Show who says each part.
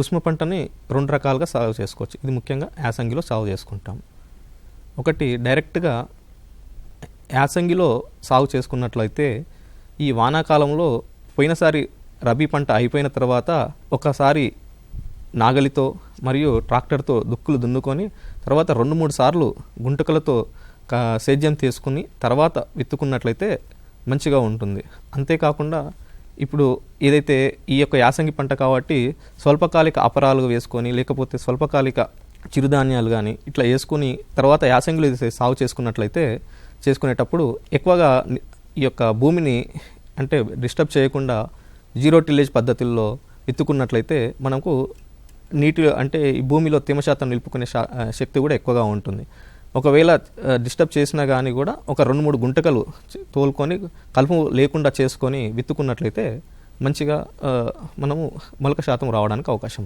Speaker 1: కుసుమ పంటని రెండు రకాలుగా సాగు చేసుకోవచ్చు. ఇది ముఖ్యంగా యాసంగిలో సాగు చేసుకుంటాం. ఒకటి డైరెక్ట్గా యాసంగిలో సాగు చేసుకున్నట్లయితే ఈ వానాకాలంలో పోయినసారి రబీ పంట అయిపోయిన తర్వాత ఒకసారి నాగలితో మరియు ట్రాక్టర్తో దుక్కులు దున్నుకొని తర్వాత రెండు మూడు సార్లు గుంటకలతో కా- సేద్యం తీసుకుని తర్వాత విత్తుకున్నట్లయితే మంచిగా ఉంటుంది. అంతేకాకుండా ఇప్పుడు ఏదైతే ఈ యొక్క యాసంగి పంట కాబట్టి స్వల్పకాలిక అపరాలు వేసుకొని లేకపోతే స్వల్పకాలిక చిరుధాన్యాలు కానీ ఇట్లా వేసుకుని తర్వాత యాసంగిలో సాగు చేసుకున్నట్లయితే చేసుకునేటప్పుడు ఎక్కువగా ఈ యొక్క భూమిని అంటే డిస్టర్బ్ చేయకుండా జీరో టిల్లేజ్ పద్ధతుల్లో విత్తుకున్నట్లయితే మనకు నీటి అంటే ఈ భూమిలో తేమ శాతం నిలుపుకునే శా- శక్తి కూడా ఎక్కువగా ఉంటుంది. ఒకవేళ డిస్టర్బ్ చేసినా కానీ కూడా ఒక రెండు మూడు గుంటకలు తోలుకొని కలుపు లేకుండా చేసుకొని విత్తుకున్నట్లయితే మంచిగా మనము మొలక శాతం రావడానికి అవకాశం